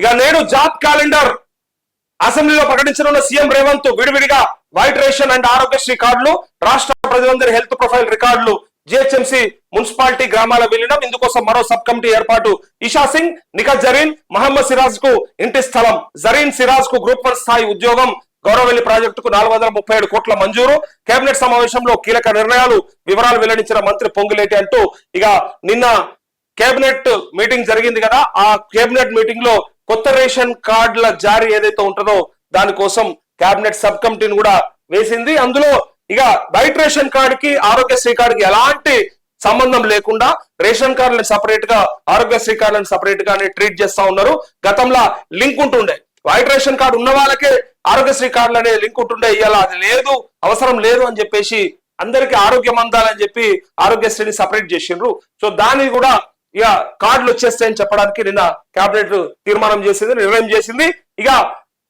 ఇక నేడు job calendar అసెంబ్లీలో ప్రకటించనున్న సీఎం రేవంత్ విడివిడిగా వైట్ రేషన్ అండ్ ఆరోగ్యశ్రీ కార్డులు రాష్ట్ర ప్రజలందరి హెల్త్ ప్రొఫైల్ రికార్డులు జిహెచ్ఎంసీ మున్సిపాలిటీ గ్రామాల విలీనం ఇందుకోసం మరో సబ్ కమిటీ ఏర్పాటు. ఇషా సింగ్ నిఖత్ జరీన్ మహమ్మద్ సిరాజ్కు ఇంటి స్థలం. జరీన్ సిరాజ్కు గ్రూప్ వన్ స్థాయి ఉద్యోగం. గౌరవల్లి ప్రాజెక్టుకు నాలుగు వందల ముప్పై ఏడు కోట్ల మంజూరు. కేబినెట్ సమావేశంలో కీలక నిర్ణయాలు వివరాలు వెల్లడించిన మంత్రి పొంగులేటి అంటూ ఇక నిన్న కేబినెట్ మీటింగ్ జరిగింది కదా ఆ కేబినెట్ మీటింగ్లో కొత్త రేషన్ కార్డుల జారీ ఏదైతే ఉంటుందో దానికోసం కేబినెట్ సబ్ కమిటీని కూడా వేసింది. అందులో ఇక బయట రేషన్ కార్డుకి ఆరోగ్యశ్రీ కార్డుకి ఎలాంటి సంబంధం లేకుండా రేషన్ కార్డులను సపరేట్గా ఆరోగ్యశ్రీ కార్డులను సపరేట్ గానే ట్రీట్ చేస్తా ఉన్నారు. గతంలో లింక్ ఉంటుండే. వైట్ రేషన్ కార్డు ఉన్న వాళ్ళకే ఆరోగ్యశ్రీ కార్డులు అనే లింక్ ఉంటుండే. ఇవాళ అది లేదు అవసరం లేదు అని చెప్పేసి అందరికి ఆరోగ్యం అందాలని చెప్పి ఆరోగ్యశ్రీని సపరేట్ చేసిండ్రు. సో దాన్ని కూడా ఇక కార్డులు వచ్చేస్తాయని చెప్పడానికి నిన్న కేబినెట్ తీర్మానం చేసింది నిర్ణయం చేసింది. ఇక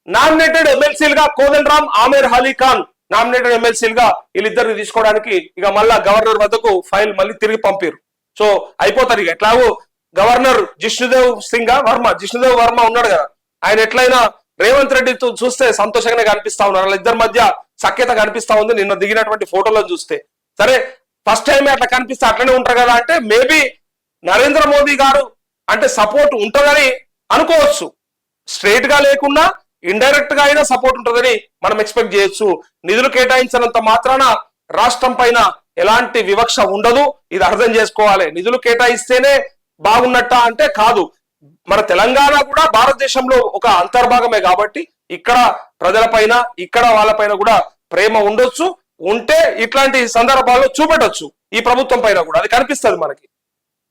నామినేటెడ్ ఎమ్మెల్సీలుగా కోదల్ రామ్ ఆమీర్ అలీ ఖాన్ నామినేటెడ్ ఎమ్మెల్సీలుగా వీళ్ళిద్దరిని తీసుకోవడానికి ఇక మళ్ళా గవర్నర్ వద్దకు ఫైల్ మళ్ళీ తిరిగి పంపారు. సో అయిపోతారు ఇక. ఎట్లాగో గవర్నర్ జిష్ణుదేవ్ సింగ్ వర్మ జిష్ణుదేవ్ వర్మ ఉన్నాడు కదా. ఆయన ఎట్లయినా రేవంత్ రెడ్డితో చూస్తే సంతోషంగానే కనిపిస్తా ఉన్నారు. వాళ్ళిద్దరి మధ్య సఖ్యత కనిపిస్తా ఉంది. నిన్న దిగినటువంటి ఫోటోలో చూస్తే. సరే ఫస్ట్ టైం అట్లా కనిపిస్తే అట్లనే ఉంటారు కదా అంటే మేబీ నరేంద్ర మోదీ గారు అంటే సపోర్ట్ ఉంటుందని అనుకోవచ్చు. స్ట్రేట్గా లేకున్నా ఇండైరెక్ట్గా అయినా సపోర్ట్ ఉంటుందని మనం ఎక్స్పెక్ట్ చేయొచ్చు. నిధులు కేటాయించినంత మాత్రాన రాష్ట్రం పైన ఎలాంటి వివక్ష ఉండదు. ఇది అర్థం చేసుకోవాలి. నిధులు కేటాయిస్తేనే బాగున్నట్ట అంటే కాదు. మన తెలంగాణ కూడా భారతదేశంలో ఒక అంతర్భాగమే కాబట్టి ఇక్కడ ప్రజలపైన ఇక్కడ వాళ్ళపైన కూడా ప్రేమ ఉండొచ్చు. ఉంటే ఇట్లాంటి సందర్భాల్లో చూపెట్టొచ్చు. ఈ ప్రభుత్వం పైన కూడా. అది కనిపిస్తుంది మనకి.